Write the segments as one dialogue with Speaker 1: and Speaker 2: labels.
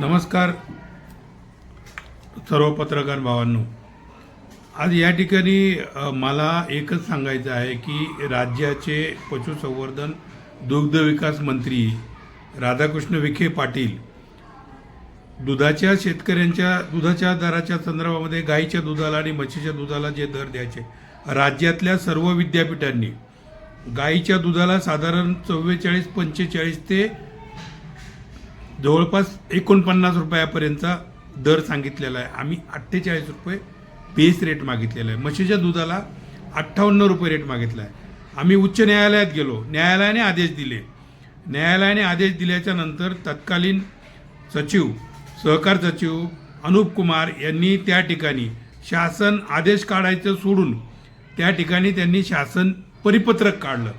Speaker 1: नमस्कार सर्व पत्रकार भावांनो. आज या ठिकाणी मला एकच सांगायचं आहे की राज्याचे पशुसंवर्धन दुग्धविकास मंत्री राधाकृष्ण विखे पाटील दुधाच्या शेतकऱ्यांच्या दुधाच्या दराच्या संदर्भामध्ये गाईच्या दुधाला आणि म्हशीच्या दुधाला जे दर द्यायचे राज्यातल्या सर्व विद्यापीठांनी गाईच्या दुधाला साधारण चव्वेचाळीस पंचेचाळीस ते जवळपास एकोणपन्नास रुपयापर्यंतचा दर सांगितलेला आहे. आम्ही अठ्ठेचाळीस रुपये बेस रेट मागितलेला आहे. म्हशीच्या दुधाला अठ्ठावन्न रुपये रेट मागितला आहे. आम्ही उच्च न्यायालयात गेलो. न्यायालयाने आदेश दिले. न्यायालयाने आदेश दिल्याच्या नंतर तत्कालीन सचिव सहकार सचिव अनुप कुमार यांनी त्या ठिकाणी शासन आदेश काढायचं सोडून त्या ठिकाणी त्यांनी शासन परिपत्रक काढलं.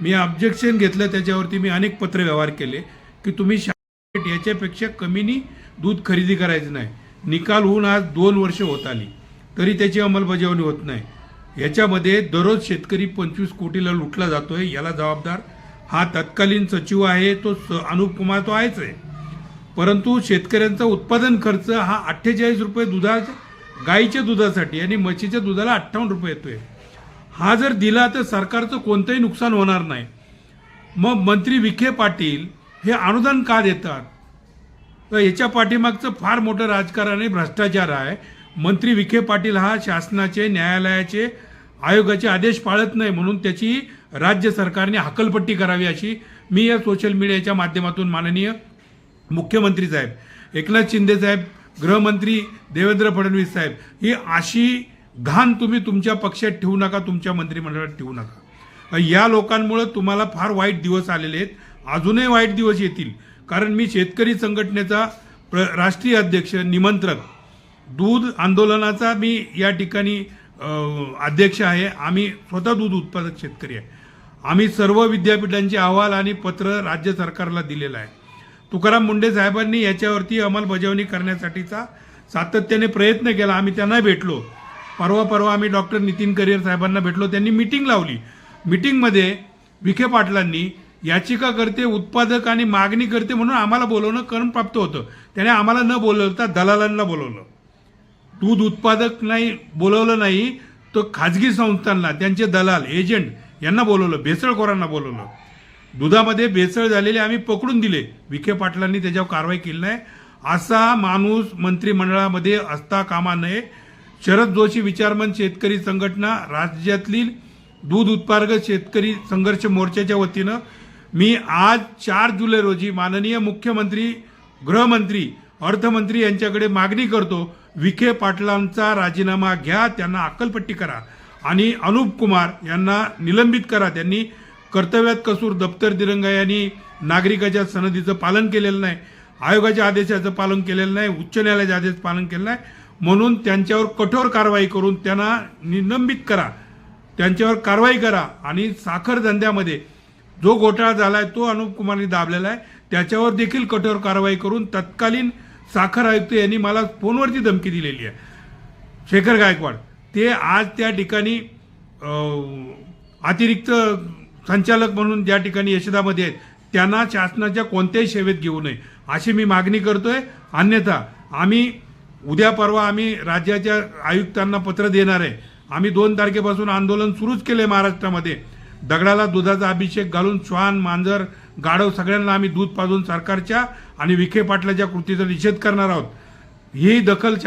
Speaker 1: मी ऑब्जेक्शन घेतलं. त्याच्यावरती मी अनेक पत्रव्यवहार केले की तुम्ही शा याच्यापेक्षा कमीनी दूध खरेदी करायचं नाही. निकाल होऊन आज दोन वर्ष होत आली. तरी त्याची अंमलबजावणी होत नाही. याच्यामध्ये दररोज शेतकरी पंचवीस कोटीला लुटला जातोय याला जबाबदार हा तत्कालीन सचिव आहे तो स अनुप कुमार तो आहेच आहे. परंतु शेतकऱ्यांचा उत्पादन खर्च हा अठ्ठेचाळीस रुपये दुधा गाईच्या दुधासाठी आणि म्हशीच्या दुधाला अठ्ठावन्न रुपये येतोय. हा जर दिला तर सरकारचं कोणतंही नुकसान होणार नाही. मग मंत्री विखे पाटील हे अनुदान का देतात? तर याच्या पाठीमागचं फार मोठं राजकारण आणि भ्रष्टाचार आहे. मंत्री विखे पाटील हा शासनाचे न्यायालयाचे आयोगाचे आदेश पाळत नाही म्हणून त्याची राज्य सरकारने हकलपट्टी करावी अशी मी या सोशल मीडियाच्या माध्यमातून माननीय मुख्यमंत्री साहेब एकनाथ शिंदे साहेब गृहमंत्री देवेंद्र फडणवीस साहेब ही अशी घाण तुम्ही तुमच्या पक्षात ठेवू नका तुमच्या मंत्रिमंडळात ठेवू नका. या लोकांमुळे तुम्हाला फार वाईट दिवस आलेले आहेत. अजूनही वाईट दिवस येतील. कारण मी शेतकरी संघटनेचा प्र राष्ट्रीय अध्यक्ष निमंत्रक. दूध आंदोलनाचा मी या ठिकाणी अध्यक्ष आहे. आम्ही स्वतः दूध उत्पादक शेतकरी आहे. आम्ही सर्व विद्यापीठांचे अहवाल आणि पत्र राज्य सरकारला दिलेलं आहे. तुकाराम मुंडे साहेबांनी याच्यावरती अंमलबजावणी करण्यासाठीचा सातत्याने प्रयत्न केला. आम्ही त्यांना भेटलो. परवा परवा आम्ही डॉक्टर नितीन करियर साहेबांना भेटलो. त्यांनी मिटिंग लावली. मिटिंगमध्ये विखे पाटलांनी याचिका करते उत्पादक आणि मागणी करते म्हणून आम्हाला बोलवणं कर्म प्राप्त होतं. त्याने आम्हाला न बोलवता दलालांना बोलवलं. दूध उत्पादक नाही बोलवलं नाही तर खाजगी संस्थांना त्यांचे दलाल एजंट यांना बोलवलं भेसळखोरांना बोलवलं. दुधामध्ये भेसळ झालेले आम्ही पकडून दिले. विखे पाटलांनी त्याच्यावर कारवाई केली नाही. असा माणूस मंत्रिमंडळामध्ये असता कामा नये. शरद जोशी विचारमन शेतकरी संघटना राज्यातली दूध उत्पादक शेतकरी संघर्ष मोर्चाच्या वतीनं मी आज चार जुलै रोजी माननीय मुख्यमंत्री गृहमंत्री अर्थमंत्री यांच्याकडे मागणी करतो विखे पाटलांचा राजीनामा घ्या त्यांना अक्कलपट्टी करा. आणि अनुप कुमार यांना निलंबित करा. त्यांनी कर्तव्यात कसूर दप्तर दिरंगा यांनी नागरिकाच्या सनदीचं पालन केलेलं नाही आयोगाच्या आदेशाचं पालन केलेलं नाही उच्च न्यायालयाचे आदेश पालन केलं नाही. म्हणून त्यांच्यावर कठोर कारवाई करून त्यांना निलंबित करा. त्यांच्यावर कारवाई करा आणि साखर धंद्यामध्ये जो घोटाळा झालाय तो अनुप कुमारनी दाबलेला आहे. त्याच्यावर देखील कठोर कारवाई करून तत्कालीन साखर आयुक्त यांनी मला फोनवरती धमकी दिलेली आहे. शेखर गायकवाड ते आज त्या ठिकाणी अतिरिक्त संचालक म्हणून ज्या ठिकाणी यशदामध्ये आहेत त्यांना शासनाच्या कोणत्याही सेवेत घेऊ नये अशी मी मागणी करतोय. अन्यथा आम्ही उद्या परवा आम्ही राज्याच्या आयुक्तांना पत्र देणार आहे. आम्ही दोन तारखेपासून आंदोलन सुरूच केले महाराष्ट्रामध्ये. दगडाला दुधाचा अभिषेक घालून श्वान मांजर गाढव सगळ्यांना आम्ही दूध पाजून सरकारच्या आणि विखे पाटलाच्या कृतीचा निषेध करणार आहोत. ही दखल